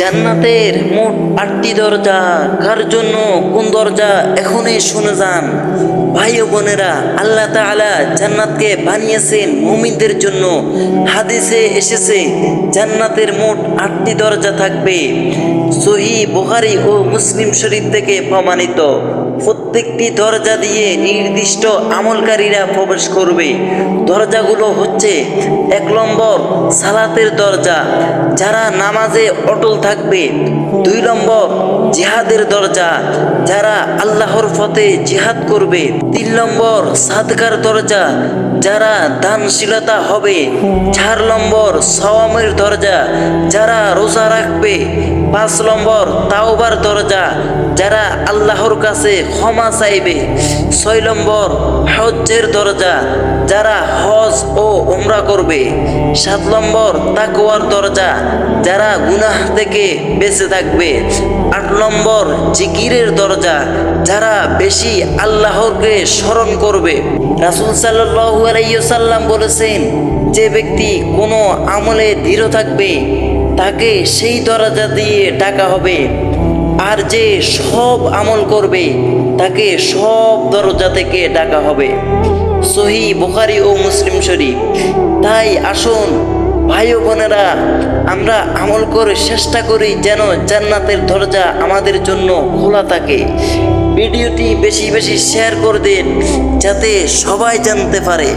জান্নাতের মোট আটটি দরজা, কার জন্য, কোন দরজা, এখনই শুনে যান। ভাই ও বোনেরা, আল্লাহ তালা জান্নাতকে বানিয়েছেন মুমিনদের জন্য। হাদিসে এসেছে, জান্নাতের মোট আটটি দরজা থাকবে। সহি বোহারি ও মুসলিম শরীফ থেকে প্রমাণিত। প্রত্যেকটি দরজা দিয়ে নির্দিষ্ট আমলকারীরা প্রবেশ করবে। দরজাগুলো হচ্ছে এক নম্বর সালাতের দরজা, যারা নামাজে অটল থাকবে। দুই নম্বর জিহাদের দরজা, যারা আল্লাহর পথে জিহাদ করবে। তিন নম্বর সাদকার দরজা, যারা দানশীলতা হবে। চার নম্বর সওয়ামের দরজা, যারা রোজা রাখবে। পাঁচ নম্বর তাওবার দরজা, যারা আল্লাহর কাছে ক্ষমা চাইবে। ছয় নম্বর, হজ্জের দরজা, যারা হজ ও উমরা করবে। সাত নম্বর, তাকওয়ার দরজা, যারা গুনাহ থেকে বেঁচে থাকবে। আট নম্বর, জিকিরের দরজা, যারা বেশি আল্লাহকে স্মরণ করবে। রাসুল সাল্লাল্লাহু আলাইহি সাল্লাম বলেছেন, যে ব্যক্তি কোনো আমলে দৃঢ় থাকবে, তাকে সেই দরজা দিয়ে ডাকা হবে। আর যে সব আমল করবে, তাকে সব দরজা থেকে ডাকা হবে। সহি বুখারি ও মুসলিম শরীফ। তাই আসুন, ভাই বোনেরা, আমরা আমল করে চেষ্টা করি যেন জান্নাতের দরজা আমাদের জন্য খোলা থাকে। ভিডিওটি বেশি বেশি শেয়ার করে দিন, যাতে সবাই জানতে পারে।